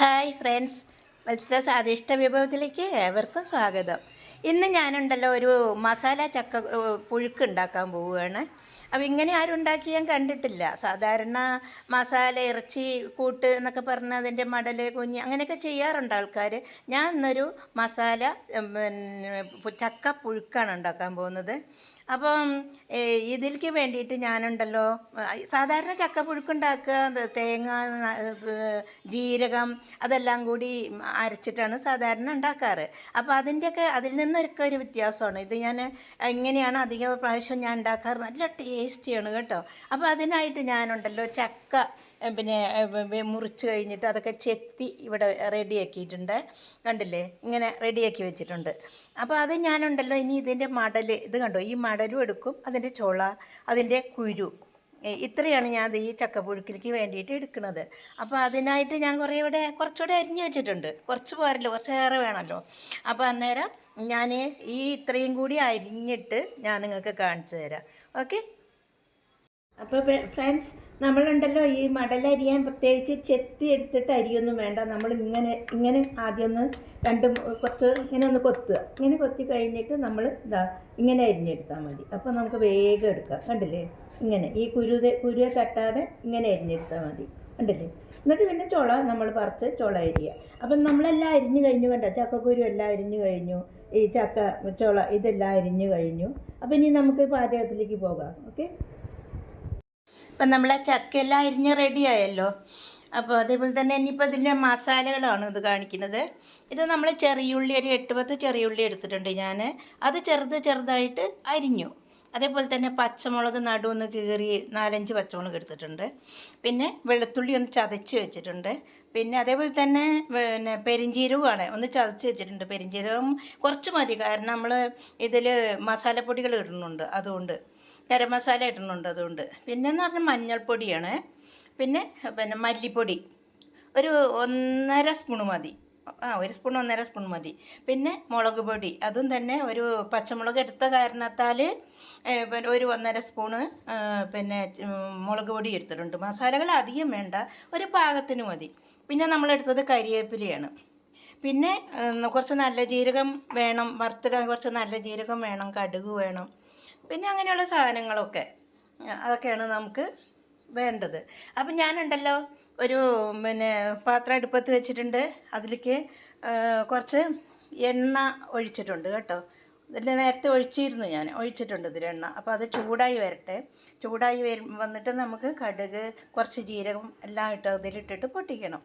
Hi friends മത്സര സ്വാദിഷ്ട വിഭവത്തിലേക്ക് ഏവർക്കും സ്വാഗതം. ഇന്ന് ഞാനുണ്ടല്ലോ ഒരു മസാല ചക്ക പുഴുക്ക് ഉണ്ടാക്കാൻ പോവുകയാണ്. അപ്പോൾ ഇങ്ങനെ ആരും ഉണ്ടാക്കി ഞാൻ കണ്ടിട്ടില്ല. സാധാരണ മസാല ഇറച്ചി കൂട്ട് എന്നൊക്കെ പറഞ്ഞ് അതിന്റെ മടൽ കുഞ്ഞ് അങ്ങനെയൊക്കെ ചെയ്യാറുണ്ട് ആൾക്കാർ ഞാൻ ഇന്നൊരു മസാല പിന്നെ ചക്ക പുഴുക്കാണ് ഉണ്ടാക്കാൻ പോകുന്നത്. അപ്പം ഇതിലേക്ക് വേണ്ടിയിട്ട് ഞാനുണ്ടല്ലോ സാധാരണ ചക്ക പുഴുക്കുണ്ടാക്കുക തേങ്ങ ജീരകം അതെല്ലാം കൂടി അരച്ചിട്ടാണ് സാധാരണ ഉണ്ടാക്കാറ്. അപ്പോൾ അതിന്റെയൊക്കെ അതിൽ നിന്നൊക്കെ ഒരു വ്യത്യാസമാണ്. ഇത് ഞാൻ എങ്ങനെയാണ് അധിക പ്രാവശ്യം ഞാൻ ഉണ്ടാക്കാറ്? നല്ല ടേസ്റ്റിയാണ് കേട്ടോ. അപ്പോൾ അതിനായിട്ട് ഞാനുണ്ടല്ലോ ചക്ക പിന്നെ മുറിച്ച് കഴിഞ്ഞിട്ട് അതൊക്കെ ചെത്തി ഇവിടെ റെഡിയാക്കിയിട്ടുണ്ട്. കണ്ടില്ലേ? ഇങ്ങനെ റെഡിയാക്കി വെച്ചിട്ടുണ്ട്. അപ്പോൾ അത് ഞാനുണ്ടല്ലോ ഇനി ഇതിന്റെ മടൽ ഇത് കണ്ടോ? ഈ മടലും എടുക്കും അതിന്റെ ചോള അതിന്റെ കുരു. ഇത്രയാണ് ഞാൻ ഈ ചക്കപ്പുഴുക്കിലേക്ക് വേണ്ടിയിട്ട് എടുക്കുന്നത്. അപ്പോൾ അതിനായിട്ട് ഞാൻ കുറേ ഇവിടെ കുറച്ചുകൂടെ അരിഞ്ഞു വെച്ചിട്ടുണ്ട്. കുറച്ച് പോരല്ലോ കുറച്ച് ഏറെ വേണമല്ലോ അപ്പോൾ അന്നേരം ഞാൻ ഈ ഇത്രയും കൂടി അരിഞ്ഞിട്ട് ഞാൻ നിങ്ങൾക്ക് കാണിച്ചു തരാം. ഓക്കെ? അപ്പോൾ ഫ്രണ്ട്സ് നമ്മളുണ്ടല്ലോ ഈ മടലരിയാൻ പ്രത്യേകിച്ച് ചെത്തി എടുത്തിട്ട് അരിയൊന്നും വേണ്ട. നമ്മൾ ഇങ്ങനെ ഇങ്ങനെ ആദ്യം ഒന്ന് രണ്ട് കുറച്ച് ഇങ്ങനെ ഒന്ന് കൊത്തുക. ഇങ്ങനെ കൊത്തി കഴിഞ്ഞിട്ട് നമ്മൾ ഇതാ ഇങ്ങനെ അരിഞ്ഞെടുത്താൽ മതി. അപ്പോൾ നമുക്ക് വേഗം എടുക്കാം. കണ്ടില്ലേ? ഇങ്ങനെ. ഈ കുരു കുരുവെ തട്ടാതെ ഇങ്ങനെ അരിഞ്ഞെടുത്താൽ മതി. കണ്ടില്ലേ? എന്നിട്ട് പിന്നെ ചുള നമ്മൾ പറിച്ച് ചുള അരിയുക. അപ്പം നമ്മളെല്ലാം അരിഞ്ഞു കഴിഞ്ഞു കണ്ടോ? ചക്കക്കുരു എല്ലാം അരിഞ്ഞു കഴിഞ്ഞു. ഈ ചക്ക ചുള ഇതെല്ലാം അരിഞ്ഞു കഴിഞ്ഞു. അപ്പം ഇനി നമുക്ക് പാചകത്തിലേക്ക് പോകാം. ഓക്കെ? ഇപ്പം നമ്മളെ ചക്കയെല്ലാം അരിഞ്ഞ് റെഡിയായല്ലോ അപ്പോൾ അതേപോലെ തന്നെ ഇനിയിപ്പോൾ ഇതിന്റെ മസാലകളാണ് ഇത് കാണിക്കുന്നത്. ഇത് നമ്മൾ ചെറിയുള്ളി ഒരു എട്ട് പത്ത് ചെറിയുള്ളി എടുത്തിട്ടുണ്ട് ഞാൻ. അത് ചെറുത് ചെറുതായിട്ട് അരിഞ്ഞു. അതേപോലെ തന്നെ പച്ചമുളക് നടുവൊന്ന് കീറി നാലഞ്ച് പച്ചമുളക് എടുത്തിട്ടുണ്ട്. പിന്നെ വെളുത്തുള്ളി ഒന്ന് ചതച്ച് വെച്ചിട്ടുണ്ട്. പിന്നെ അതേപോലെ തന്നെ പിന്നെ പെരിഞ്ചീരകമാണ് ഒന്ന് ചതച്ച് വെച്ചിട്ടുണ്ട്. പെരിഞ്ചീരകം കുറച്ച് മതി. കാരണം നമ്മൾ ഇതിൽ മസാലപ്പൊടികൾ ഇടുന്നുണ്ട് അതുകൊണ്ട്. ഗരം മസാല ഇടുന്നുണ്ട് അതുകൊണ്ട്. പിന്നെന്ന് പറഞ്ഞാൽ മഞ്ഞൾപ്പൊടിയാണ്. പിന്നെ പിന്നെ മല്ലിപ്പൊടി. ഒരു ഒന്നര സ്പൂൺ മതി. ആ ഒരു സ്പൂൺ ഒന്നര സ്പൂൺ മതി. പിന്നെ മുളക് പൊടി. അതും തന്നെ ഒരു പച്ചമുളക് എടുത്ത കാരണത്താൽ പിന്നെ ഒരു ഒന്നര സ്പൂണ് പിന്നെ മുളക് പൊടി എടുത്തിട്ടുണ്ട്. മസാലകൾ അധികം വേണ്ട. ഒരു പാകത്തിന് മതി. പിന്നെ നമ്മളെടുത്തത് കരിവേപ്പിലയാണ് പിന്നെ കുറച്ച് നല്ല ജീരകം വേണം വറുത്തിടാൻ കുറച്ച് നല്ല ജീരകം വേണം കടുക് വേണം. പിന്നെ അങ്ങനെയുള്ള സാധനങ്ങളൊക്കെ അതൊക്കെയാണ് നമുക്ക് വേണ്ടത്. അപ്പം ഞാനുണ്ടല്ലോ ഒരു പിന്നെ പാത്രം അടുപ്പത്ത് വെച്ചിട്ടുണ്ട്. അതിലേക്ക് കുറച്ച് എണ്ണ ഒഴിച്ചിട്ടുണ്ട് കേട്ടോ. ഇതിൽ നേരത്തെ ഒഴിച്ചിരുന്നു ഞാൻ. ഒഴിച്ചിട്ടുണ്ട് ഇതിൽ എണ്ണ. അപ്പോൾ അത് ചൂടായി വരട്ടെ. ചൂടായി വരും വന്നിട്ട് നമുക്ക് കടുക് കുറച്ച് ജീരകം എല്ലാം ഇട്ട് അതിലിട്ടിട്ട് പൊട്ടിക്കണം.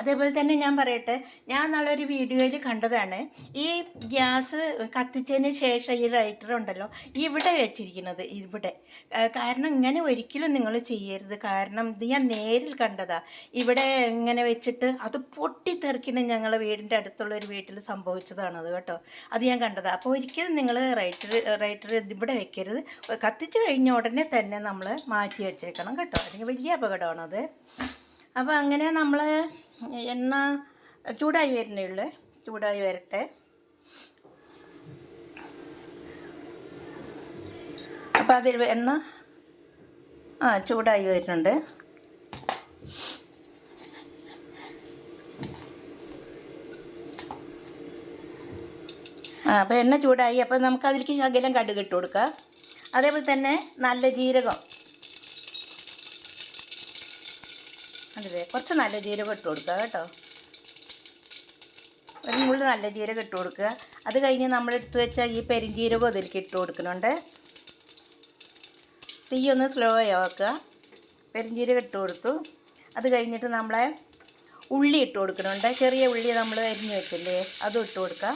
അതേപോലെ തന്നെ ഞാൻ പറയട്ടെ ഞാൻ നാളെ ഒരു വീഡിയോയിൽ കണ്ടതാണ് ഈ ഗ്യാസ് കത്തിച്ചതിന് ശേഷം ഈ റൈറ്റർ ഉണ്ടല്ലോ ഇവിടെ വെച്ചിരിക്കുന്നത് ഇവിടെ. കാരണം ഇങ്ങനെ ഒരിക്കലും നിങ്ങൾ ചെയ്യരുത്. കാരണം ഇത് ഞാൻ നേരിൽ കണ്ടതാ. ഇവിടെ ഇങ്ങനെ വെച്ചിട്ട് അത് പൊട്ടിത്തെറിക്കുന്ന ഞങ്ങളുടെ വീടിന്റെ അടുത്തുള്ള ഒരു വീട്ടിൽ സംഭവിച്ചതാണത് കേട്ടോ. അത് ഞാൻ കണ്ടതാ. അപ്പോൾ ഒരിക്കലും നിങ്ങൾ റൈറ്റർ റൈറ്റർ ഇവിടെ വെക്കരുത്. കത്തിച്ച് കഴിഞ്ഞ ഉടനെ തന്നെ നമ്മൾ മാറ്റി വെച്ചേക്കണം കേട്ടോ. അല്ലെങ്കിൽ വലിയ അപകടമാണത്. അപ്പോൾ അങ്ങനെ നമ്മൾ എണ്ണ ചൂടായി വരുന്നേ ഉള്ളൂ. ചൂടായി വരട്ടെ. അപ്പം അതിൽ എണ്ണ ആ ചൂടായി വരുന്നുണ്ട്. ആ അപ്പോൾ എണ്ണ ചൂടായി. അപ്പോൾ നമുക്ക് അതിലേക്ക് ശകലം കടുക് കൊടുക്കാം. അതേപോലെ തന്നെ നല്ല ജീരകം. അതെ കുറച്ച് നല്ല ജീരകം ഇട്ട് കൊടുക്കുക കേട്ടോ. ഒരു മുള്ളി നല്ല ജീരകം ഇട്ട് കൊടുക്കുക. അത് കഴിഞ്ഞ് നമ്മൾ എടുത്ത് വെച്ച ഈ പെരിഞ്ജീരകം അതിലേക്ക് ഇട്ട് കൊടുക്കുന്നുണ്ട്. തീ ഒന്ന് സ്ലോ ആക്കുക. പെരിഞ്ജീരകം ഇട്ട് കൊടുത്തു. അത് കഴിഞ്ഞിട്ട് നമ്മളെ ഉള്ളി ഇട്ട് കൊടുക്കുന്നുണ്ട്. ചെറിയ ഉള്ളി നമ്മൾ അരിഞ്ഞ് വെച്ചില്ലേ അതും ഇട്ട് കൊടുക്കുക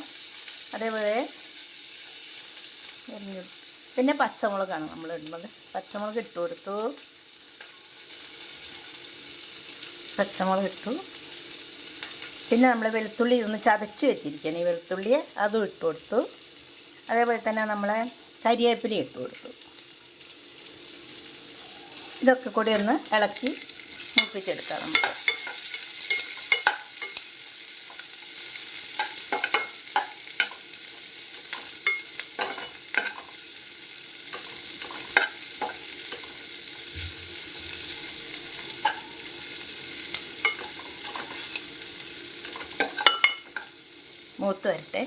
അതേപോലെ പിന്നെ പച്ചമുളകാണ് നമ്മൾ ഇടുന്നത്. പച്ചമുളക് ഇട്ട് കൊടുത്തു. പച്ചമുളക് ഇട്ടു. പിന്നെ നമ്മൾ വെളുത്തുള്ളി ഒന്ന് ചതച്ച് വെച്ചിരിക്കുകയാണ് ഈ വെളുത്തുള്ളിയെ അതും ഇട്ട് കൊടുത്തു. അതേപോലെ തന്നെ നമ്മളെ കരിവേപ്പില ഇട്ട് കൊടുത്തു. ഇതൊക്കെ കൂടി ഒന്ന് ഇളക്കി മൂപ്പിച്ചെടുക്കാം നമുക്ക്. മൂത്ത് വരട്ടെ.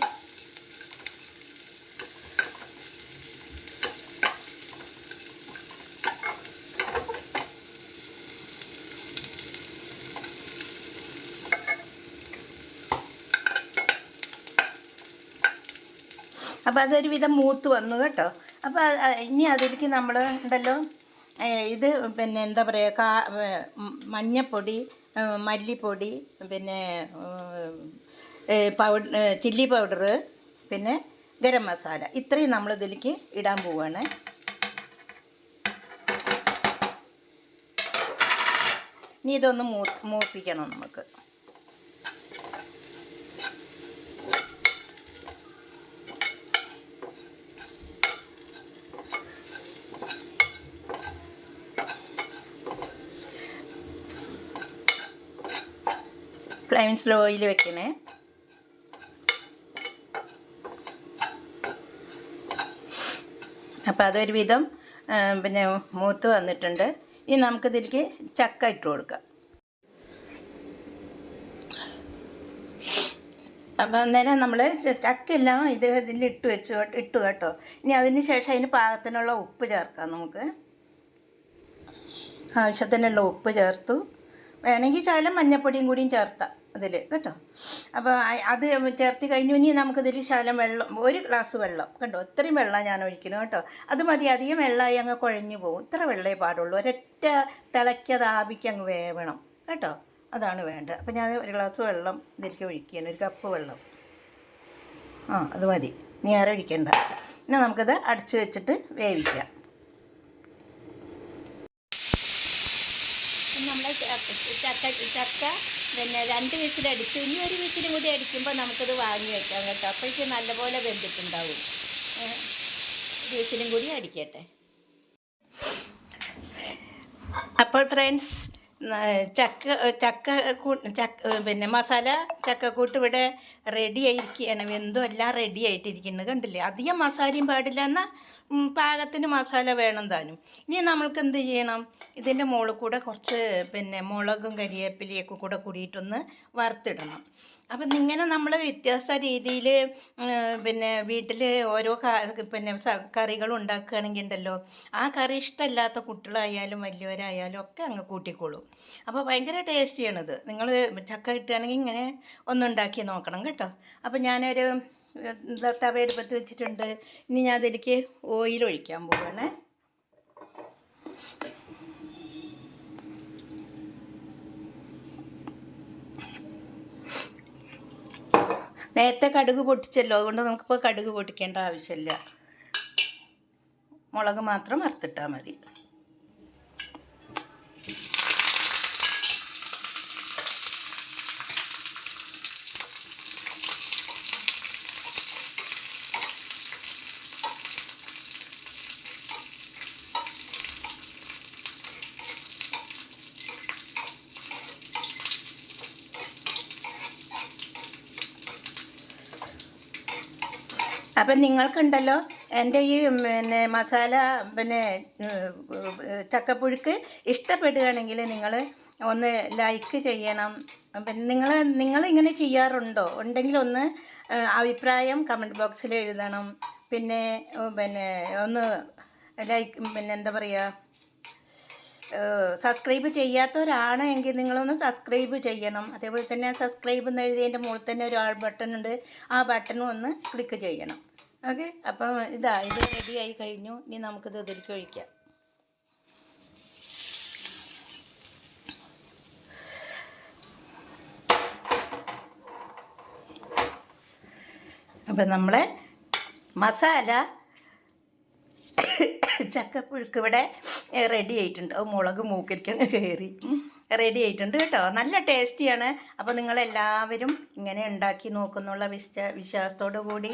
അപ്പോൾ അതൊരു വിധം മൂത്ത് വന്നു കേട്ടോ. അപ്പോൾ ഇനി അതിലേക്ക് നമ്മൾ ഉണ്ടല്ലോ ഇത് പിന്നെ എന്താ പറയുക കാ മഞ്ഞപ്പൊടി മല്ലിപ്പൊടി പിന്നെ പൗഡർ ചില്ലി പൗഡർ പിന്നെ ഗരം മസാല. ഇത്രയും നമ്മൾ ഇതിലേക്ക് ഇടാൻ പോവുകയാണ് ഇനി ഇതൊന്ന് മൂ മൂപ്പിക്കണം നമുക്ക്. ഫ്ലെയിം സ്ലോയിൽ വെക്കണേ അപ്പോൾ അതൊരു വിധം പിന്നെ മൂത്ത് വന്നിട്ടുണ്ട്. ഇനി നമുക്കിതിലേക്ക് ചക്ക ഇട്ട് കൊടുക്കാം. അപ്പോൾ അന്നേരം നമ്മൾ ചക്കെല്ലാം ഇത് ഇതിൽ ഇട്ട് വെച്ച് ഇട്ടു കേട്ടോ. ഇനി അതിന് ശേഷം അതിന് പാകത്തിനുള്ള ഉപ്പ് ചേർക്കാം നമുക്ക്. ആവശ്യത്തിനുള്ള ഉപ്പ് ചേർത്തു. വേണമെങ്കിൽ ശകലം മഞ്ഞപ്പൊടിയും കൂടിയും ചേർത്താം. അതിൽ കേട്ടോ? അപ്പോൾ അത് ചേർത്ത് കഴിഞ്ഞു. ഇനി നമുക്കിതിൽ ശകലം വെള്ളം ഒരു ഗ്ലാസ് വെള്ളം കണ്ടോ? ഇത്രയും വെള്ളം ഞാൻ ഒഴിക്കുന്നു കേട്ടോ. അത് മതി. അധികം വെള്ളമായി അങ്ങ് കുഴഞ്ഞു പോകും. ഇത്ര വെള്ളമേ പാടുള്ളൂ. ഒരൊറ്റ തിളയ്ക്കത് ആവിക്ക് അങ്ങ് വേവണം കേട്ടോ? അതാണ് വേണ്ടത്. അപ്പോൾ ഞാൻ ഒരു ഗ്ലാസ് വെള്ളം ഇതിലേക്ക് ഒഴിക്കുകയാണ്. ഒരു കപ്പ് വെള്ളം. ആ അത് മതി. നീ ആരും ഒഴിക്കണ്ട. ഇനി നമുക്കത് അടച്ച് വെച്ചിട്ട് വേവിക്കാം. നമ്മൾ ചക്ക ചക്ക പിന്നെ രണ്ട് വിസിലടിച്ചു ഇനി ഒരു വിസിലും കൂടി അടിക്കുമ്പോൾ നമുക്കത് വാങ്ങി വെക്കാം കേട്ടോ. അപ്പോഴേക്കും നല്ലപോലെ വെന്തിട്ടുണ്ടാവും. ഒരു വിസിലും കൂടി അടിക്കട്ടെ. അപ്പോൾ ഫ്രണ്ട്സ് ചക്ക ചക്ക ചക്ക പിന്നെ മസാല ചക്കക്കൂട്ട് ഇവിടെ റെഡി ആയിരിക്കുകയാണ്. വെന്തും എല്ലാം റെഡി ആയിട്ടിരിക്കുന്നത് കണ്ടില്ലേ? അധികം മസാലയും പാടില്ല എന്നാൽ പാകത്തിന് മസാല വേണം താനും. ഇനി നമ്മൾക്ക് എന്ത് ചെയ്യണം? ഇതിന്റെ മുകളിൽ കൂടെ കുറച്ച് പിന്നെ മുളകും കരിയേപ്പിലയൊക്കെ കൂടെ കൂടിയിട്ടൊന്ന് വറുത്തിടണം. അപ്പം ഇങ്ങനെ നമ്മൾ വ്യത്യസ്ത രീതിയിൽ പിന്നെ വീട്ടിൽ ഓരോ പിന്നെ കറികൾ ഉണ്ടാക്കുകയാണെങ്കിൽ ഉണ്ടല്ലോ ആ കറി ഇഷ്ടമല്ലാത്ത കുട്ടികളായാലും വലിയവരായാലും ഒക്കെ അങ്ങ് കൂട്ടിക്കോളും. അപ്പോൾ ഭയങ്കര ടേസ്റ്റിയാണിത്. നിങ്ങൾ ചക്ക കിട്ടുകയാണെങ്കിൽ ഇങ്ങനെ ഒന്നുണ്ടാക്കി നോക്കണം കേട്ടോ. അപ്പോൾ ഞാനൊരു തവ എടുപ്പത്ത് വെച്ചിട്ടുണ്ട്. ഇനി ഞാൻ അതിലേക്ക് ഓയിൽ ഒഴിക്കാൻ പോവുകയാണേ നേരത്തെ കടുക് പൊട്ടിച്ചല്ലോ. അതുകൊണ്ട് നമുക്കിപ്പോൾ കടുക് പൊട്ടിക്കേണ്ട ആവശ്യമില്ല. മുളക് മാത്രം വറുത്തിട്ടാൽ മതി. അപ്പം നിങ്ങൾക്കുണ്ടല്ലോ എന്റെ ഈ പിന്നെ മസാല പിന്നെ ചക്കപ്പുഴുക്ക് ഇഷ്ടപ്പെടുകയാണെങ്കിൽ നിങ്ങൾ ഒന്ന് ലൈക്ക് ചെയ്യണം. പിന്നെ നിങ്ങൾ നിങ്ങളിങ്ങനെ ചെയ്യാറുണ്ടോ? ഉണ്ടെങ്കിൽ ഒന്ന് അഭിപ്രായം കമന്റ് ബോക്സിൽ എഴുതണം. പിന്നെ പിന്നെ ഒന്ന് ലൈക്ക് പിന്നെ എന്താ പറയുക സബ്സ്ക്രൈബ് ചെയ്യാത്തവരാണ് എങ്കിൽ നിങ്ങളൊന്ന് സബ്സ്ക്രൈബ് ചെയ്യണം. അതേപോലെ തന്നെ സബ്സ്ക്രൈബ് എന്ന് എഴുതിയതിന്റെ മുകളിൽ തന്നെ ഒരു ആൾ ബട്ടൺ ഉണ്ട്. ആ ബട്ടണും ഒന്ന് ക്ലിക്ക് ചെയ്യണം. ഓക്കെ അപ്പം ഇതാ ഇത് റെഡി ആയി കഴിഞ്ഞു. ഇനി നമുക്കിത് ഇതിലേക്ക് ഒഴിക്കാം. അപ്പം നമ്മളെ മസാല ചക്കപ്പുഴുക്ക് ഇവിടെ റെഡി ആയിട്ടുണ്ട്. മുളക് മൂക്കരിക്കാൻ കയറി. റെഡി ആയിട്ടുണ്ട് കേട്ടോ. നല്ല ടേസ്റ്റിയാണ് അപ്പോൾ നിങ്ങളെല്ലാവരും ഇങ്ങനെ ഉണ്ടാക്കി നോക്കുന്നുള്ള വിശ്വാ വിശ്വാസത്തോടു കൂടി